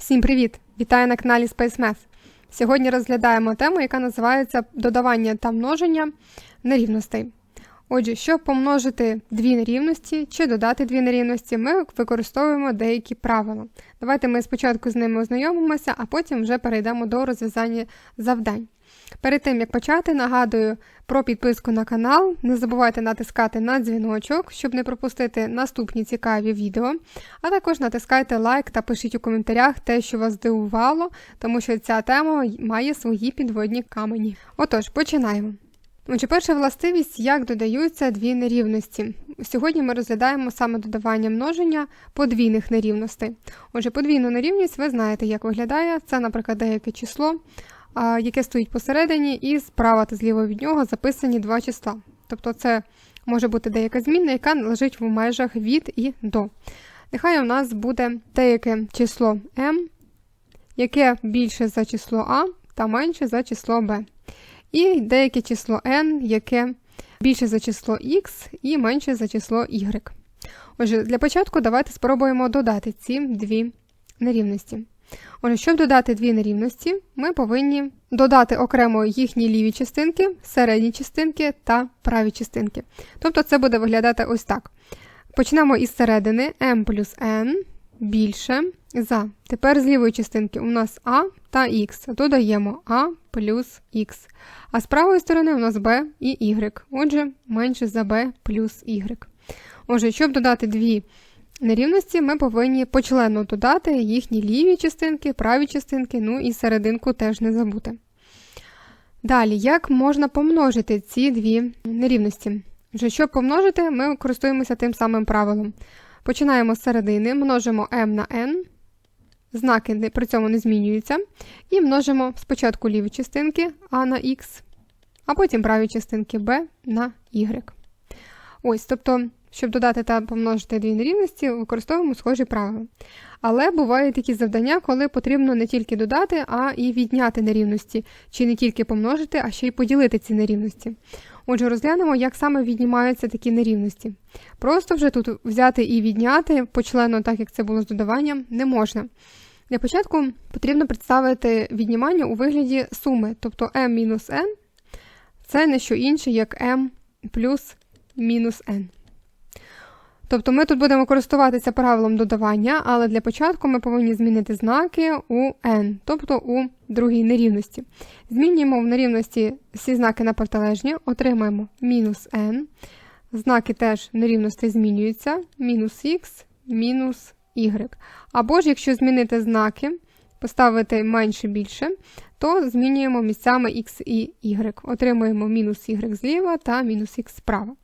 Всім привіт! Вітаю на каналі Space Math. Сьогодні розглядаємо тему, яка називається додавання та множення нерівностей. Отже, щоб помножити дві нерівності чи додати дві нерівності, ми використовуємо деякі правила. Давайте ми спочатку з ними ознайомимося, а потім вже перейдемо до розв'язання завдань. Перед тим як почати, нагадую про підписку на канал. Не забувайте натискати на дзвіночок, щоб не пропустити наступні цікаві відео. А також натискайте лайк та пишіть у коментарях те, що вас здивувало, тому що ця тема має свої підводні камені. Отож, починаємо. Отже, перша властивість, як додаються дві нерівності. Сьогодні ми розглядаємо саме додавання множення подвійних нерівностей. Отже, подвійну нерівність ви знаєте, як виглядає. Це, наприклад, деяке число, яке стоїть посередині, і справа та зліва від нього записані два числа. Тобто це може бути деяка змінна, яка лежить в межах від і до. Нехай у нас буде деяке число m, яке більше за число А та менше за число b. І деяке число n, яке більше за число x і менше за число y. Отже, для початку давайте спробуємо додати ці дві нерівності. Отже, щоб додати дві нерівності, ми повинні додати окремо їхні ліві частинки, середні частинки та праві частинки. Тобто це буде виглядати ось так. Почнемо із середини m плюс n більше за. Тепер з лівої частинки у нас А та Х. Додаємо А плюс Х. А з правої сторони у нас b і y. Отже, менше за b плюс y. Отже, щоб додати дві нерівності, ми повинні почленно додати їхні ліві частинки, праві частинки, ну і серединку теж не забути. Далі, як можна помножити ці дві нерівності? Отже, щоб помножити, ми користуємося тим самим правилом. Починаємо з середини, множимо m на n, знаки при цьому не змінюються. І множимо спочатку ліві частинки а на х, а потім праві частинки b на y. Ось, тобто, щоб додати та помножити дві нерівності, використовуємо схожі правила. Але бувають такі завдання, коли потрібно не тільки додати, а і відняти нерівності, чи не тільки помножити, а ще й поділити ці нерівності. Отже, розглянемо, як саме віднімаються такі нерівності. Просто вже тут взяти і відняти почленно, так як це було з додаванням, не можна. Для початку потрібно представити віднімання у вигляді суми, тобто m-n це не що інше, як m плюс мінус n. Тобто ми тут будемо користуватися правилом додавання, але для початку ми повинні змінити знаки у n, тобто у другій нерівності. Змінюємо в нерівності всі знаки на протилежні, отримаємо мінус n. Знаки теж нерівності змінюються, мінус x, мінус y. Або ж, якщо змінити знаки, поставити менше більше, то змінюємо місцями x і y. Отримуємо мінус y зліва та мінус х справа.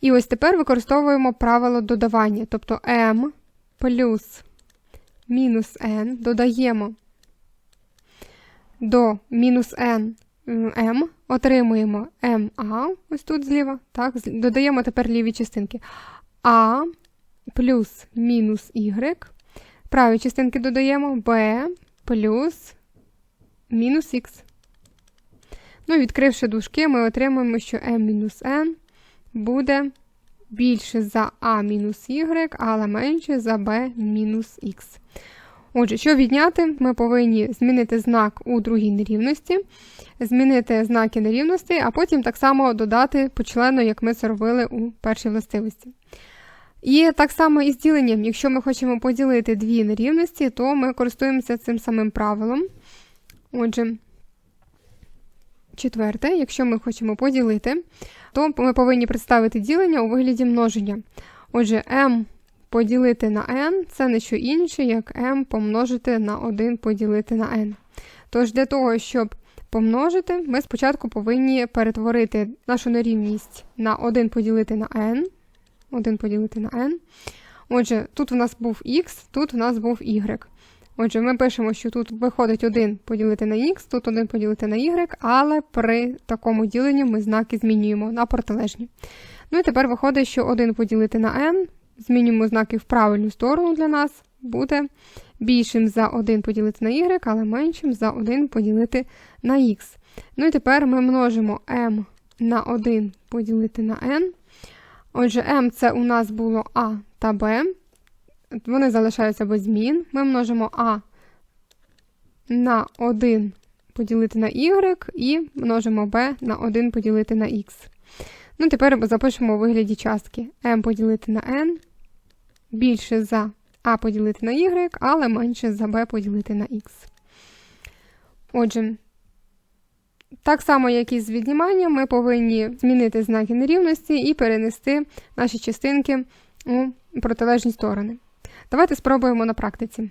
І ось тепер використовуємо правило додавання, тобто m плюс мінус n додаємо до мінус n m, отримуємо ma, ось тут зліва, так, додаємо тепер ліві частинки. А плюс мінус y. Праві частинки додаємо b плюс мінус х. Ну, відкривши дужки, ми отримуємо, що m-n буде більше за a мінус y, але менше за b мінус х. Отже, що відняти, ми повинні змінити знак у другій нерівності, змінити знаки нерівності, а потім так само додати почленно, як ми це робили у першій властивості. І так само і з діленням, якщо ми хочемо поділити дві нерівності, то ми користуємося цим самим правилом. Отже, четверте, якщо ми хочемо поділити, то ми повинні представити ділення у вигляді множення. Отже, m поділити на n це не що інше, як m помножити на 1 поділити на n. Тож, для того, щоб помножити, ми спочатку повинні перетворити нашу нерівність на 1 поділити на n. 1 поділити на n. Отже, тут у нас був x, тут у нас був y. Отже, ми пишемо, що тут виходить 1 поділити на х, тут 1 поділити на y, але при такому діленні ми знаки змінюємо на протилежні. Ну і тепер виходить, що 1 поділити на n, змінюємо знаки в правильну сторону для нас, буде більшим за 1 поділити на y, але меншим за 1 поділити на х. Ну і тепер ми множимо m на 1 поділити на n. Отже, m це у нас було a та b. Вони залишаються без змін. Ми множимо А на 1 поділити на y і множимо b на 1 поділити на x. Ну, тепер запишемо у вигляді частки m поділити на n більше за a поділити на y, але менше за b поділити на x. Отже, так само, як і з відніманням, ми повинні змінити знаки нерівності і перенести наші частинки у протилежні сторони. Давайте спробуємо на практиці.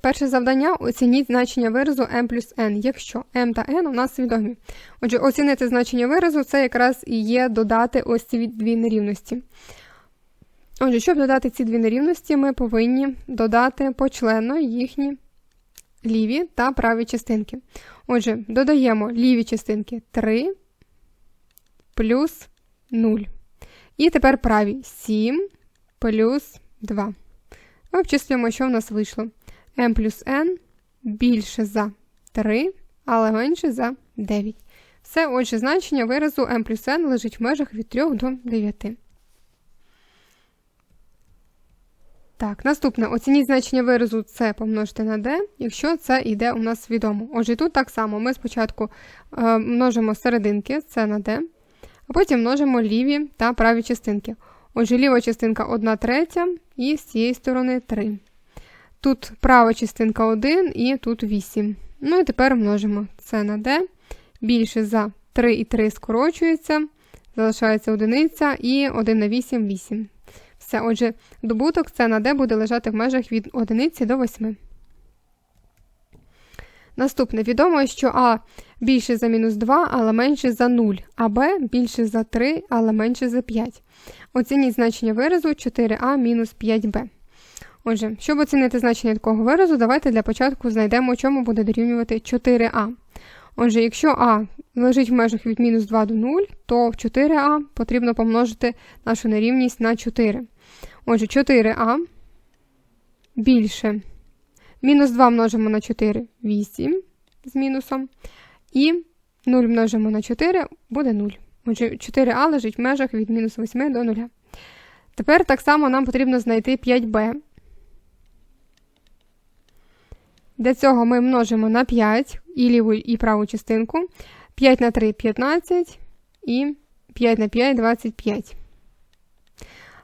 Перше завдання оцініть значення виразу m плюс n, якщо m та n у нас відомі. Отже, оцінити значення виразу це якраз і є додати ось ці дві нерівності. Отже, щоб додати ці дві нерівності, ми повинні додати почленно їхні ліві та праві частинки. Отже, додаємо ліві частинки 3 плюс 0. І тепер праві 7 плюс 2. Обчислюємо, що в нас вийшло. m плюс n більше за 3, але менше за 9. Все, отже, значення виразу m плюс n лежить в межах від 3 до 9. Так, наступне. Оцініть значення виразу С помножити на d, якщо це йде у нас відомо. Отже, тут так само ми спочатку е, множимо серединки С на d, а потім множимо ліві та праві частинки. Отже, ліва частинка 1 третя і з цієї сторони 3. Тут права частинка 1 і тут 8. Ну і тепер множимо С на d. Більше за 3 і 3 скорочується, залишається одиниця і 1 на 8 8. Все, отже, добуток С на d буде лежати в межах від 1 до 8. Наступне відомо, що А більше за мінус 2, але менше за 0, а Б більше за 3, але менше за 5. Оцініть значення виразу 4а мінус 5b. Отже, щоб оцінити значення такого виразу, давайте для початку знайдемо, чому буде дорівнювати 4а. Отже, якщо А лежить в межах від мінус 2 до 0, то в 4а потрібно помножити нашу нерівність на 4. Отже, 4а більше. Мінус 2 множимо на 4 8 з мінусом. І 0 множимо на 4 буде 0. Отже, 4а лежить в межах від мінус 8 до 0. Тепер так само нам потрібно знайти 5b. Для цього ми множимо на 5 і ліву і праву частинку. 5 на 3 15 і 5 на 5 25.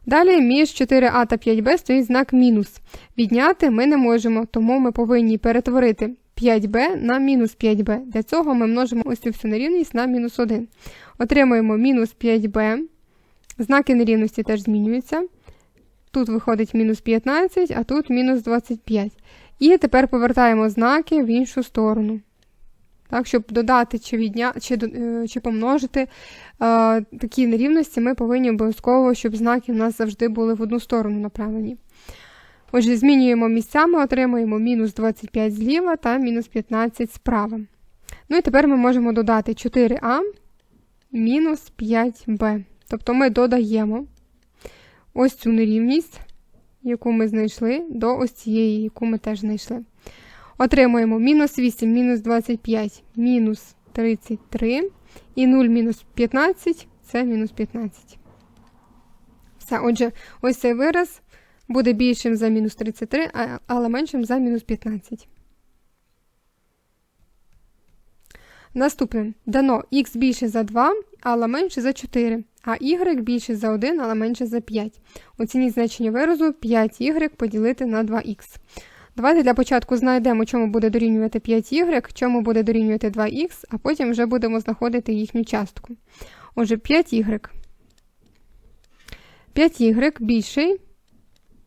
Далі між 4а та 5b стоїть знак мінус. Відняти ми не можемо, тому ми повинні перетворити 5b на мінус 5b. Для цього ми множимо ось цю всю нерівність на мінус 1. Отримуємо мінус 5b. Знаки нерівності теж змінюються. Тут виходить мінус 15, а тут мінус 25. І тепер повертаємо знаки в іншу сторону. Так, Щоб додати чи відня... чи, е, чи помножити е, такі нерівності, ми повинні обов'язково, щоб знаки в нас завжди були в одну сторону направлені. Отже, змінюємо місцями, отримуємо мінус 25 зліва та мінус 15 справа. Ну і тепер ми можемо додати 4а мінус 5b. Тобто ми додаємо ось цю нерівність, яку ми знайшли, до ось цієї, яку ми теж знайшли. Отримуємо мінус 8, мінус 25, мінус 33. І 0 мінус 15 це мінус 15. Все, отже, ось цей вираз буде більшим за мінус 33, але меншим за мінус 15. Наступне дано х більше за 2, але менше за 4, а y більше за 1, але менше за 5. Оцініть значення виразу 5y поділити на 2х. Давайте для початку знайдемо, чому буде дорівнювати 5y, чому буде дорівнювати 2х, а потім вже будемо знаходити їхню частку. Отже, 5y. 5y більший.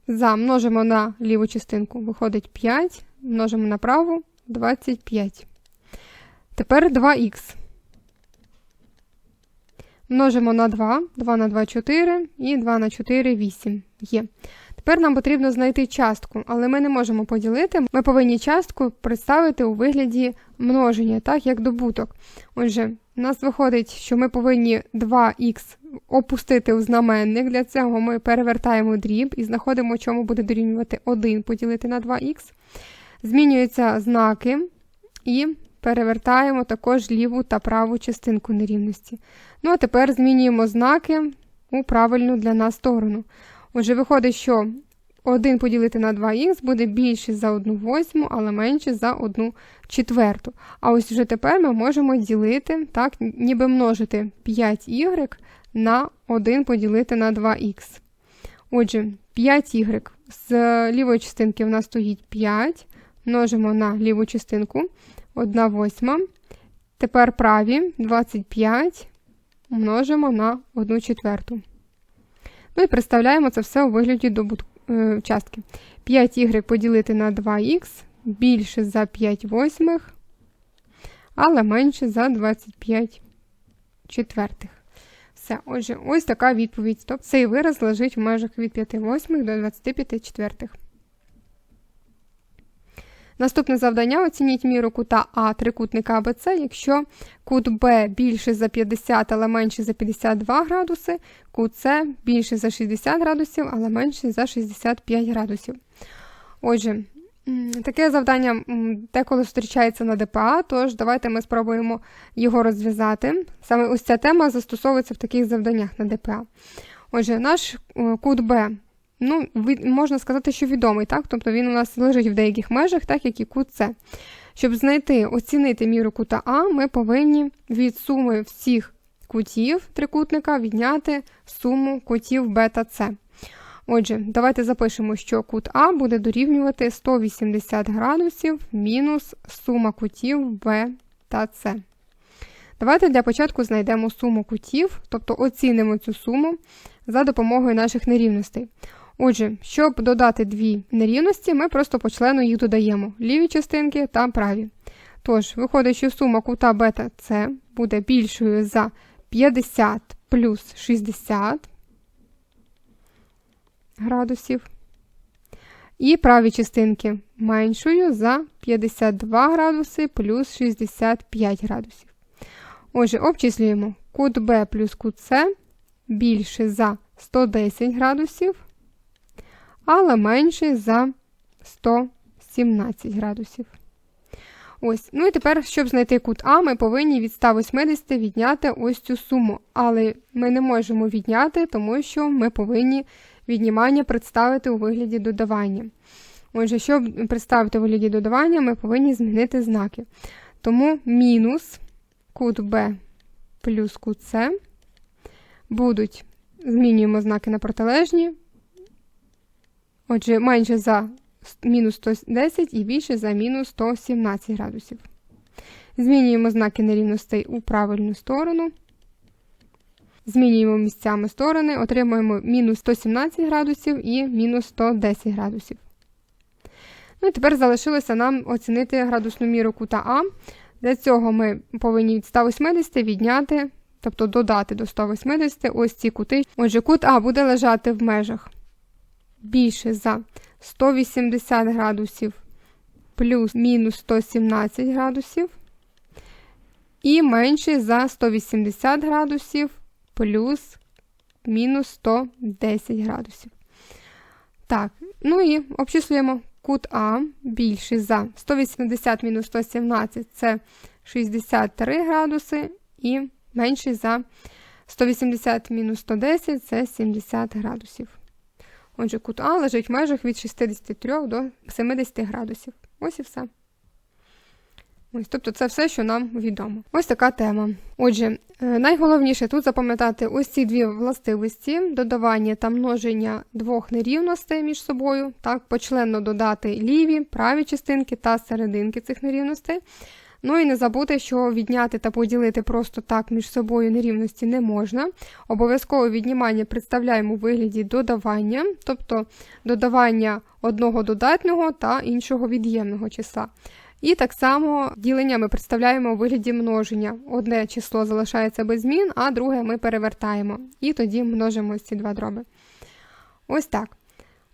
За множимо на ліву частинку. Виходить 5, множимо на праву 25. Тепер 2х. Множимо на 2, 2 на 2 4 і 2 на 4 8 є. Тепер нам потрібно знайти частку, але ми не можемо поділити. Ми повинні частку представити у вигляді множення, так, як добуток. Отже, у нас виходить, що ми повинні 2х опустити у знаменник. Для цього ми перевертаємо дріб і знаходимо, чому буде дорівнювати 1 поділити на 2х. Змінюються знаки і перевертаємо також ліву та праву частинку нерівності. Ну, а тепер змінюємо знаки у правильну для нас сторону. Отже, виходить, що 1 поділити на 2х буде більше за 1 восьму, але менше за 1 четверту. А ось вже тепер ми можемо ділити, так, ніби множити 5y на 1 поділити на 2х. Отже, 5y з лівої частинки в нас стоїть 5, множимо на ліву частинку 1 восьма. Тепер праві 25 множимо на 1 четверту. Ну і представляємо це все у вигляді е, частки. 5y поділити на 2х більше за 5 восьмих, але менше за 25 четвертих. Все, отже, ось така відповідь. Тобто цей вираз лежить в межах від 5 восьмих до 25 четвертих. Наступне завдання оцініть міру кута А трикутника АБЦ, якщо кут Б більше за 50, але менше за 52 градуси, кут С більше за 60 градусів, але менше за 65 градусів. Отже, таке завдання деколи зустрічається на ДПА, тож давайте ми спробуємо його розв'язати. Саме ось ця тема застосовується в таких завданнях на ДПА. Отже, наш е, кут Б ну, можна сказати, що відомий, так? Тобто він у нас лежить в деяких межах, так як і кут С. Щоб знайти, оцінити міру кута А, ми повинні від суми всіх кутів трикутника відняти суму кутів Б та С. Отже, давайте запишемо, що кут А буде дорівнювати 180 градусів мінус сума кутів Б та С. Давайте для початку знайдемо суму кутів, тобто оцінимо цю суму за допомогою наших нерівностей. Отже, щоб додати дві нерівності, ми просто по члену їх додаємо ліві частинки та праві. Тож, виходить, що сума кута бета С буде більшою за 50 плюс 60 градусів. І праві частинки меншою за 52 градуси плюс 65 градусів. Отже, обчислюємо кут Б плюс кут С більше за 110 градусів але менший за 117 градусів. Ось, ну і тепер, щоб знайти кут А, ми повинні від 180 відняти ось цю суму. Але ми не можемо відняти, тому що ми повинні віднімання представити у вигляді додавання. Отже, щоб представити у вигляді додавання, ми повинні змінити знаки. Тому мінус кут Б плюс кут С будуть, змінюємо знаки на протилежні, Отже, менше за мінус 110 і більше за мінус 117 градусів. Змінюємо знаки нерівностей у правильну сторону. Змінюємо місцями сторони, отримуємо мінус 117 градусів і мінус 110 градусів. Ну і тепер залишилося нам оцінити градусну міру кута А. Для цього ми повинні від 180 відняти, тобто додати до 180 ось ці кути. Отже, кут А буде лежати в межах більше за 180 градусів плюс мінус 117 градусів. І менше за 180 градусів плюс мінус 110 градусів. Так, ну і обчислюємо кут А більше за 180 мінус 117 це 63 градуси, і менше за 180 мінус 110 це 70 градусів. Отже, кут А лежить в межах від 63 до 70 градусів. Ось і все. Ось, Тобто це все, що нам відомо. Ось така тема. Отже, е, найголовніше тут запам'ятати ось ці дві властивості: додавання та множення двох нерівностей між собою, так, почленно додати ліві, праві частинки та серединки цих нерівностей. Ну і не забути, що відняти та поділити просто так між собою нерівності не можна. Обов'язково віднімання представляємо у вигляді додавання, тобто додавання одного додатнього та іншого від'ємного числа. І так само ділення ми представляємо у вигляді множення. Одне число залишається без змін, а друге ми перевертаємо. І тоді множимо ці два дроби. Ось так.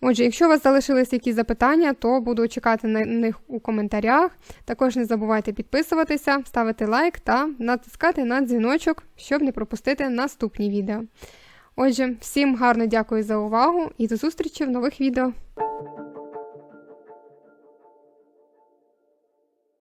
Отже, якщо у вас залишились якісь запитання, то буду чекати на них у коментарях. Також не забувайте підписуватися, ставити лайк та натискати на дзвіночок, щоб не пропустити наступні відео. Отже, всім гарно дякую за увагу і до зустрічі в нових відео.